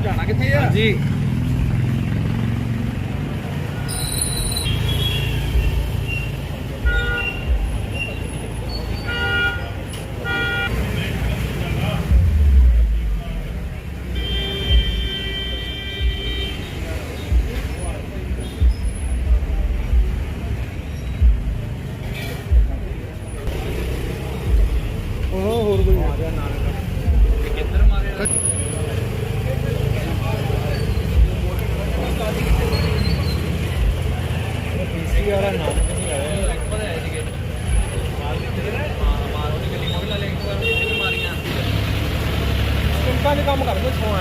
ਜਾਣਾ ਕਿੱਥੇ ਆ? ਜੀ ਉਹ ਹੋਰ ਕੋਈ ਆ ਗਿਆ ਨਾਲ ਕਿੱਧਰ ਮਾਰਿਆ ਪੀਸੀ ਵਾਲਾ ਨਾਮ ਨਹੀਂ ਆਇਆ ਪਤਾ ਹੈ ਸੀਗੇ ਮਾਰ ਕਿੱਥੇ ਦੇ ਹਾਂ ਮਾਰ ਉਹਦੀ ਗੱਡੀ ਮੋੜ ਲਾ ਲੈ ਇੱਕ ਵਾਰ ਇਹਨੇ ਮਾਰੀਆਂ ਚਿੰਤਾ ਦੇ ਕੰਮ ਕਰਦੇ ਸੋ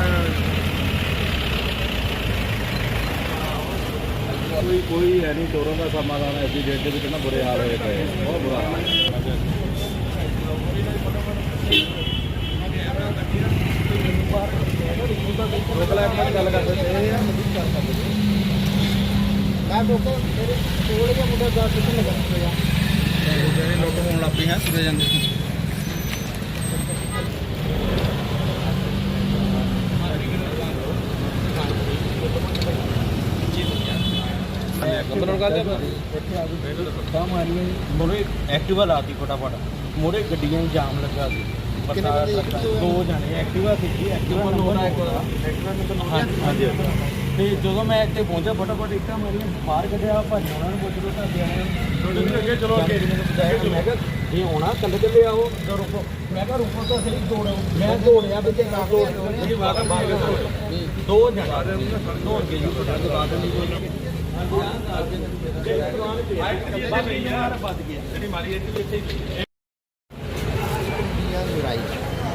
ਕੋਈ ਕੋਈ ਹੈ ਨਹੀਂ ਚੋਰਾਂ ਦਾ ਸਮਾਧਾਨ ਐਸੀ ਡੇਟ ਦੇ ਵਿੱਚ ਨਾ ਬੁਰੇ ਹਾਲ ਹੋਏ ਪਏ। ਬਹੁਤ ਬੁਰਾ ਹਾਲ ਹੈ। ਲੋਕ ਲੈ ਕੇ ਗੱਲ ਕਰਦੇ ਮੈਂ ਲੋਕ ਮੇਰੇ ਕੋਲ ਦੇ ਮੁੰਡੇ ਦਾ ਕਿੱਥੇ ਲਗਾ ਰਿਹਾ ਜਿਹੜੇ ਲੋਕ ਹੋਣ ਲੱਗ ਪਏ ਆ। ਤੁਰੇ ਜਾਂਦੇ ਕੰਪਨੀ ਕਰਦੇ ਮੋਰੇ ਐਕਟਿਵਾ ਲਾਤੀ ਫਟਾਫਟ ਮੋਰੇ ਗੱਡੀਆਂ ਹੀ ਜਾਮ ਲੱਗਾ ਸੀ? ਦੋ। ਜਣੇ ਐਕਟਿਵਾ ਸੀ ਐਕਟਿਵਾ ਨੰਬਰ ਐਕਟਿਵਾ ਨੰਬਰ ਹਾਂਜੀ ਹਾਂਜੀ। ਤੇ ਜਦੋਂ ਮੈਂ ਇੱਥੇ ਪਹੁੰਚਿਆ ਫਟਾਫਟ ਇੱਟਾਂ ਮਾਰੀਆਂ ਬਾਹਰ ਕੱਢਿਆ ਭਾਜੀ ਉਹਨਾਂ ਨੂੰ ਪੁੱਛ ਲੋ ਤਾਂ ਆਣੇ ਅੱਗੇ ਚਲੋ ਅੱਗੇ ਮੈਂ ਕਿਹਾ ਜੇ ਆਉਣਾ ਕੱਲੇ ਕੱਲੇ ਆਓ। ਤਾਂ ਰੁਕੋ। ਮੈਂ ਕਿਹਾ ਰੁਕੋ ਤਾਂ ਸਹੀ ਦੌੜੋ ਮੈਂ ਦੌੜਿਆ ਵੀ ਤੇ ਨਾ ਦੌੜ ਇਹ ਬਾਤ ਦੋ ਜਣੇ। ਦੌੜ ਕੇ ਜੀ ਫਟਾਫਟ ਬਾਤ ਨਹੀਂ ਕੋਈ।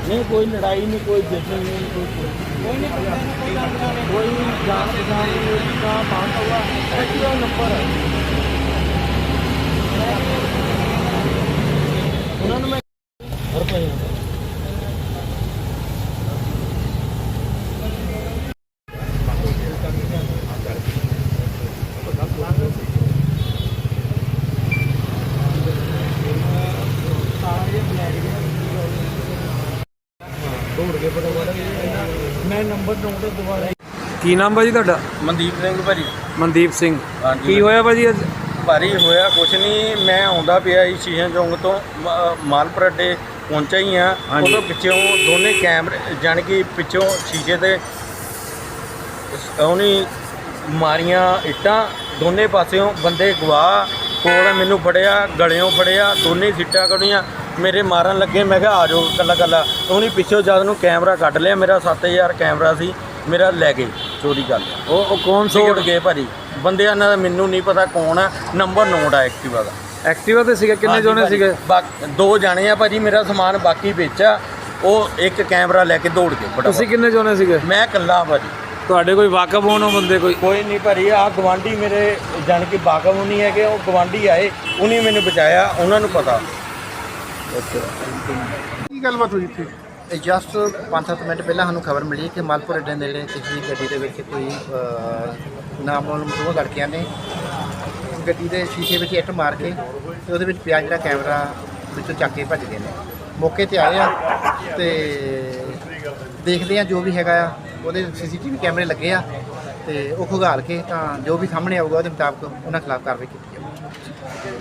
ਨਹੀਂ ਕੋਈ ਲੜਾਈ ਨਹੀਂ ਕੋਈ ਜਸ਼ਨ ਨਹੀਂ ਕੋਈ ਕੋਈ ਨਹੀਂ ਕੋਈ ਜਾਣ ਪਛਾਣ ਨਹੀਂ ਦਾ ਬਾਤ ਹੋਆ ਐਕਟਿਵਾ ਨੰਬਰ ਹੈ ਉਹਨਾਂ ਨੂੰ ਮੈਂ ਹਰ ਪਾਇਆ ਮੈਂ ਨੰਬਰ ਨੋਟ ਦੁਬਾਰਾ ਕੀ ਨਾਮ ਭਾਜੀ ਤੁਹਾਡਾ? ਮਨਦੀਪ ਸਿੰਘ ਭਾਜੀ। ਮਨਦੀਪ ਸਿੰਘ। ਹਾਂਜੀ। ਕੀ ਹੋਇਆ ਭਾਜੀ ਅੱਜ? ਭਾਰੀ ਹੋਇਆ ਕੁਛ ਨਹੀਂ ਮੈਂ ਆਉਂਦਾ ਪਿਆ ਸੀ ਸ਼ੀਸ਼ੇ ਚੌਂਕ ਤੋਂ ਮ- ਮਾਲਪੁਰ ਅੱਡੇ ਪਹੁੰਚਿਆ ਹੀ ਆ। ਹਾਂਜੀ। ਉਦੋਂ ਪਿੱਛੋਂ ਦੋਨੇ ਕੈਮਰੇ ਜਾਣੀ ਕਿ ਪਿੱਛੋਂ ਸ਼ੀਸ਼ੇ ਤੇ ਉਹਨੀ ਮਾਰੀਆਂ ਇੱਟਾਂ ਦੋਨੇ ਪਾਸਿਓਂ ਬੰਦੇ ਗਵਾ ਕੋਲ ਮੈਨੂੰ ਫੜਿਆ ਗਲਿਓਂ ਫੜਿਆ ਦੋਨੇ ਸਿੱਟਾਂ ਕੱਢੀਆਂ। ਮੇਰੇ ਮਾਰਨ ਲੱਗੇ ਮੈਂ ਕਿਹਾ ਆ ਜਾਓ ਕੱਲਾ ਕੱਲਾ। ਉਹਨੇ ਪਿੱਛੋਂ ਜਦ ਨੂੰ ਕੈਮਰਾ ਕੱਢ ਲਿਆ ਮੇਰਾ 7000 ਕੈਮਰਾ ਸੀ ਮੇਰਾ ਲੈ ਗਏ ਚੋਰੀ ਕਰ ਲਿਆ। ਉਹ ਉਹ ਕੌਣ ਤੋੜ ਗਏ ਭਾਜੀ। ਬੰਦਿਆਂ ਦਾ ਮੈਨੂੰ ਨਹੀਂ ਪਤਾ ਕੌਣ ਆ ਨੰਬਰ ਨੋਟ ਆ ਐਕਟਿਵਾ ਦਾ। ਐਕਟਿਵਾ ਤੇ ਸੀਗੇ ਕਿੰਨੇ ਜਣੇ ਸੀਗੇ? ਦੋ ਜਾਣੇ ਆ ਭਾਜੀ ਮੇਰਾ ਸਮਾਨ ਬਾਕੀ ਵਿੱਚ ਉਹ ਇੱਕ ਕੈਮਰਾ ਲੈ ਕੇ ਦੌੜ ਗਏ ਤੁਸੀਂ ਕਿੰਨੇ ਜਣੇ ਸੀਗੇ? ਮੈਂ ਇਕੱਲਾ ਭਾਜੀ। ਤੁਹਾਡੇ ਕੋਈ ਵਾਕਫ ਹੋਣ ਉਹ ਬੰਦੇ ਕੋਈ? ਕੋਈ ਨਹੀਂ ਭਾਜੀ ਆ ਗਵਾਂਢੀ ਮੇਰੇ ਜਾਣ ਕੇ ਬਾਗਮ ਨਹੀਂ ਹੈਗੇ ਉਹ ਗਵਾਂਢੀ ਆਏ ਉਹਨੇ ਮੈਨੂੰ ਬਚਾਇਆ ਉਹਨਾਂ ਨੂੰ ਪਤਾ। ਕੀ ਗੱਲਬਾਤ ਹੋਈ ਇੱਥੇ? ਜਸਟ 5-7 ਮਿੰਟ ਪਹਿਲਾਂ ਸਾਨੂੰ ਖਬਰ ਮਿਲੀ ਕਿ ਮਾਲਪੁਰ ਅੱਡੇ ਨੇੜੇ ਕਿਸੇ ਗੱਡੀ ਦੇ ਵਿੱਚ ਕੋਈ ਨਾਮਾਲੂਮ ਦੋ ਲੜਕਿਆਂ ਨੇ। ਗੱਡੀ ਦੇ ਸ਼ੀਸ਼ੇ ਵਿੱਚ ਇੱਟ ਮਾਰ ਕੇ ਤੇ ਉਹਦੇ ਵਿੱਚ ਪਿਆ ਜਿਹੜਾ ਕੈਮਰਾ ਵਿੱਚੋਂ ਚੱਕ ਕੇ ਭੱਜ ਗਏ ਨੇ। ਮੌਕੇ ਤੇ ਆਏ ਆ ਤੇ ਦੇਖਦੇ ਆ ਜੋ ਵੀ ਹੈਗਾ ਆ। ਉਹਦੇ ਸੀਸੀਟੀਵੀ ਕੈਮਰੇ ਲੱਗੇ ਆ ਤੇ ਉਹ ਖੁਗਾਲ ਕੇ ਤਾਂ ਜੋ ਵੀ ਸਾਹਮਣੇ ਆਊਗਾ ਉਹਦੇ ਮੁਤਾਬਕ ਉਹਨਾਂ ਖਿਲਾਫ ਕਾਰਵਾਈ ਕੀਤੀ ਜਾਊਗੀ।